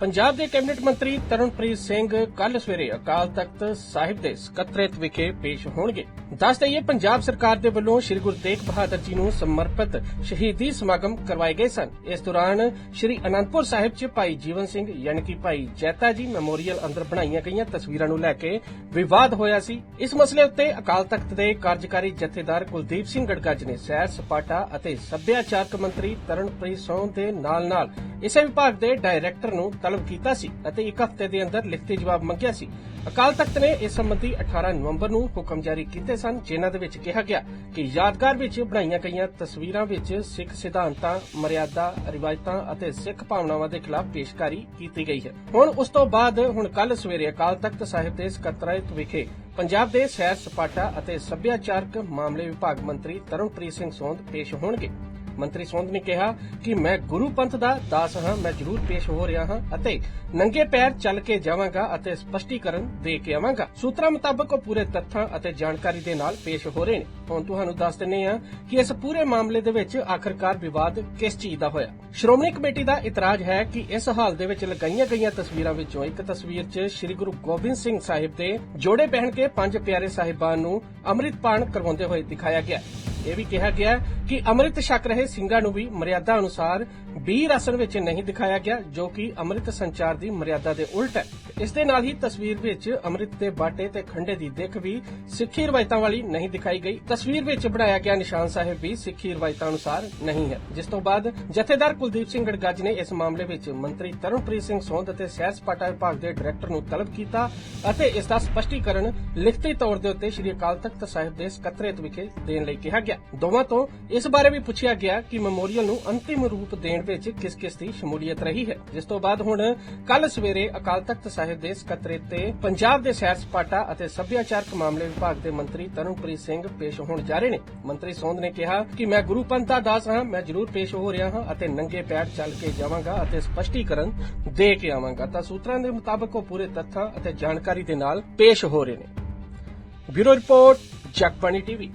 ਪੰਜਾਬ ਦੇ ਕੈਬਨਿਟ ਮੰਤਰੀ ਤਰਨਪ੍ਰੀਤ ਸਿੰਘ ਕੱਲ ਸਵੇਰੇ ਅਕਾਲ ਤਖਤ ਸਾਹਿਬ ਦੇ ਸਕੱਤਰੇਤ ਵਿਖੇ ਪੇਸ਼ ਹੋਣਗੇ। ਦੱਸ ਦਈਏ, ਪੰਜਾਬ ਸਰਕਾਰ ਦੇ ਵੱਲੋਂ ਸ੍ਰੀ ਗੁਰੂ ਤੇਗ ਬਹਾਦਰ ਜੀ ਨੂੰ ਸਮਰਪਿਤ ਸ਼ਹੀਦੀ ਸਮਾਗਮ ਕਰਵਾਏ ਗਏ ਸਨ। ਇਸ ਦੌਰਾਨ ਸ੍ਰੀ ਅਨੰਦਪੁਰ ਸਾਹਿਬ 'ਚ ਭਾਈ ਜੀਵਨ ਸਿੰਘ, ਯਾਨੀ ਕਿ ਭਾਈ ਜੈਤਾ ਜੀ ਮੈਮੋਰੀਅਲ ਅੰਦਰ ਬਣਾਈਆਂ ਗਈਆਂ ਤਸਵੀਰਾਂ ਨੂੰ ਲੈ ਕੇ ਵਿਵਾਦ ਹੋਇਆ ਸੀ। ਇਸ ਮਸਲੇ ਉੱਤੇ ਅਕਾਲ ਤਖਤ ਦੇ ਕਾਰਜਕਾਰੀ ਜਥੇਦਾਰ ਕੁਲਦੀਪ ਸਿੰਘ ਗੜਗੱਜ ਨੇ ਸੈਰ ਸਪਾਟਾ ਅਤੇ ਸੱਭਿਆਚਾਰਕ ਮੰਤਰੀ ਤਰਨਪ੍ਰੀਤ ਸੋਹ ਦੇ ਨਾਲ-ਨਾਲ ਇਸੇ ਵਿਭਾਗ ਦੇ ਡਾਇਰੈਕਟਰ ਨੂੰ ਤਲਬ ਕੀਤਾ ਸੀ ਅਤੇ ਇੱਕ ਹਫ਼ਤੇ ਦੇ ਅੰਦਰ ਲਿਖਤੀ ਜਵਾਬ ਮੰਗਿਆ ਸੀ। ਅਕਾਲ ਤਖਤ ਨੇ ਇਸ ਸੰਬੰਧੀ 18 ਨਵੰਬਰ ਨੂੰ ਹੁਕਮ ਜਾਰੀ ਕੀਤੇ ਸਨ, ਜਿਨ੍ਹਾਂ ਦੇ ਵਿੱਚ ਕਿਹਾ ਗਿਆ ਕਿ ਯਾਦਗਾਰ ਵਿੱਚ ਬਣਾਈਆਂ ਗਈਆਂ ਤਸਵੀਰਾਂ ਵਿੱਚ ਸਿੱਖ ਸਿਧਾਂਤਾਂ, ਮਰਿਆਦਾ, ਰਿਵਾਇਤਾਂ ਅਤੇ ਸਿੱਖ ਭਾਵਨਾਵਾਂ ਦੇ ਖਿਲਾਫ ਪੇਸ਼ਕਾਰੀ ਕੀਤੀ ਗਈ ਹੈ। ਹੁਣ ਉਸ ਤੋਂ ਬਾਅਦ ਹੁਣ ਕੱਲ ਸਵੇਰੇ ਅਕਾਲ ਤਖਤ ਸਾਹਿਬ ਦੇ ਸਕੱਤਰੇਤ ਵਿਖੇ ਪੰਜਾਬ ਦੇ ਸੈਰ ਸਪਾਟਾ ਅਤੇ ਸੱਭਿਆਚਾਰਕ ਮਾਮਲੇ ਵਿਭਾਗ ਮੰਤਰੀ ਤਰਨਪ੍ਰੀਤ ਸਿੰਘ ਸੋਂਦ ਪੇਸ਼ ਹੋਣਗੇ। ਮੰਤਰੀ ਸੋਂਧ ਨੇ ਕਿਹਾ ਕਿ ਮੈਂ ਗੁਰੂ ਪੰਥ ਦਾ ਦਾਸ ਹਾਂ, ਮੈਂ ਜ਼ਰੂਰ ਪੇਸ਼ ਹੋ ਰਿਹਾ ਹਾਂ ਅਤੇ ਨੰਗੇ ਪੈਰ ਚੱਲ ਕੇ ਜਾਵਾਂਗਾ ਅਤੇ ਸਪਸ਼ਟੀਕਰਨ ਦੇ ਕੇ ਆਵਾਂਗਾ। ਸੂਤਰਾਂ ਮੁਤਾਬਕ ਉਹ ਪੂਰੇ ਤੱਥਾਂ ਅਤੇ ਜਾਣਕਾਰੀ ਦੇ ਨਾਲ ਪੇਸ਼ ਹੋ ਰਹੇ ਨੇ। ਹੁਣ ਤੁਹਾਨੂੰ ਦੱਸ ਦਿੰਨੇ ਆ ਕਿ ਇਸ ਪੂਰੇ ਮਾਮਲੇ ਦੇ ਵਿੱਚ ਆਖਰਕਾਰ ਵਿਵਾਦ ਕਿਸ ਚੀਜ਼ ਦਾ ਹੋਇਆ? ਸ਼੍ਰੋਮਣੀ ਕਮੇਟੀ ਦਾ ਇਤਰਾਜ਼ ਹੈ ਕਿ ਇਸ ਹਾਲ ਦੇ ਵਿੱਚ ਲਗਾਈਆਂ ਗਈਆਂ ਤਸਵੀਰਾਂ ਵਿੱਚੋਂ ਇੱਕ ਤਸਵੀਰ 'ਚ ਸ੍ਰੀ ਗੁਰੂ ਗੋਬਿੰਦ ਸਿੰਘ ਸਾਹਿਬ ਦੇ ਜੋੜੇ ਪਹਿਨ ਕੇ ਪੰਜ ਪਿਆਰੇ ਸਾਹਿਬਾਨ ਨੂੰ ਅੰਮ੍ਰਿਤ ਪਾਨ ਕਰਵਾਉਂਦੇ ਹੋਏ ਦਿਖਾਇਆ ਗਿਆ। ਇਹ ਵੀ ਕਿਹਾ ਗਿਆ ਕਿ ਅੰਮ੍ਰਿਤ ਛਕ ਰਹੇ ਸਿੰਘਾਂ ਨੂੰ ਵੀ ਮਰਿਆਦਾ ਅਨੁਸਾਰ ਵੀਰ ਆਸਣ ਵਿੱਚ ਨਹੀਂ ਦਿਖਾਇਆ ਗਿਆ, ਜੋ ਕਿ ਅੰਮ੍ਰਿਤ ਸੰਚਾਰ ਦੀ ਮਰਿਆਦਾ ਦੇ ਉਲਟ ਹੈ। ਇਸ ਦੇ ਨਾਲ ਹੀ ਤਸਵੀਰ ਵਿੱਚ ਅੰਮ੍ਰਿਤ ਦੇ ਬਾਟੇ ਤੇ ਖੰਡੇ ਦੀ ਦਿੱਖ ਵੀ ਸਿੱਖੀ ਰਵਾਇਤਾਂ ਵਾਲੀ ਨਹੀਂ ਦਿਖਾਈ ਗਈ। ਤਸਵੀਰ ਵਿੱਚ ਬਣਾਇਆ ਗਿਆ ਨਿਸ਼ਾਨ ਸਾਹਿਬ ਵੀ ਸਿੱਖੀ ਰਵਾਇਤਾਂ ਅਨੁਸਾਰ ਨਹੀਂ ਹੈ। ਜਿਸ ਤੋਂ ਬਾਅਦ ਜਥੇਦਾਰ ਕੁਲਦੀਪ ਸਿੰਘ ਗੜਗੱਜ ਨੇ ਇਸ ਮਾਮਲੇ ਵਿੱਚ ਮੰਤਰੀ ਤਰਨਪ੍ਰੀਤ ਸਿੰਘ ਸੋਂਦ ਅਤੇ ਸੈਰ ਸਪਾਟਾ ਵਿਭਾਗ ਦੇ ਡਾਇਰੈਕਟਰ ਨੂੰ ਤਲਬ ਕੀਤਾ ਅਤੇ ਇਸ ਦਾ ਸਪਸ਼ਟੀਕਰਨ ਲਿਖਤੀ ਤੌਰ ਦੇ ਉੱਤੇ ਸ੍ਰੀ ਅਕਾਲ ਤਖਤ ਸਾਹਿਬ ਦੇ ਸਕੱਤਰੇਤ ਵਿਖੇ ਦੇਣ ਲਈ ਕਿਹਾ ਗਿਆ। ਦੋਵਾਂ ਤੋਂ ਇਸ ਬਾਰੇ ਵੀ ਪੁੱਛਿਆ ਗਿਆ ਕਿ ਮੈਮੋਰੀਅਲ ਨੂੰ ਅੰਤਿਮ ਰੂਪ ਦੇਣ ਵਿੱਚ ਕਿਸ-ਕਿਸ ਦੀ ਸ਼ਮੂਲੀਅਤ ਰਹੀ ਹੈ। ਜਿਸ ਤੋਂ ਬਾਅਦ ਹੁਣ ਕੱਲ ਸਵੇਰੇ ਅਕਾਲ ਤਖਤ ਸਾਹਿਬ ਦੇ ਸਕੱਤਰੇਤ ਤੇ ਪੰਜਾਬ ਦੇ ਸੈਰ ਸਪਾਟਾ ਅਤੇ ਸੱਭਿਆਚਾਰਕ ਮਾਮਲੇ ਵਿਭਾਗ ਦੇ ਮੰਤਰੀ ਤਰਨਪ੍ਰੀਤ ਸਿੰਘ ਪੇਸ਼ ਹੋਣ ਜਾ ਰਹੇ ਨੇ। ਮੰਤਰੀ ਸੋਂਧ ਨੇ ਕਿਹਾ ਕਿ ਮੈਂ ਗੁਰੂ ਪੰਥ ਦਾ ਦਾਸ ਹਾਂ, ਮੈਂ ਜ਼ਰੂਰ ਪੇਸ਼ ਹੋ ਰਿਹਾ ਹਾਂ ਅਤੇ ਨੰਗੇ ਪੈਰ ਚੱਲ ਕੇ ਜਾਵਾਂਗਾ ਅਤੇ ਸਪਸ਼ਟੀਕਰਨ ਦੇ ਕੇ ਆਵਾਂਗਾ। ਤਾਂ ਸੂਤਰਾਂ ਦੇ ਮੁਤਾਬਕ ਉਹ ਪੂਰੇ ਤੱਥਾਂ ਅਤੇ ਜਾਣਕਾਰੀ ਦੇ ਨਾਲ ਪੇਸ਼ ਹੋ ਰਹੇ ਨੇ। Bureau report, Jagbani TV.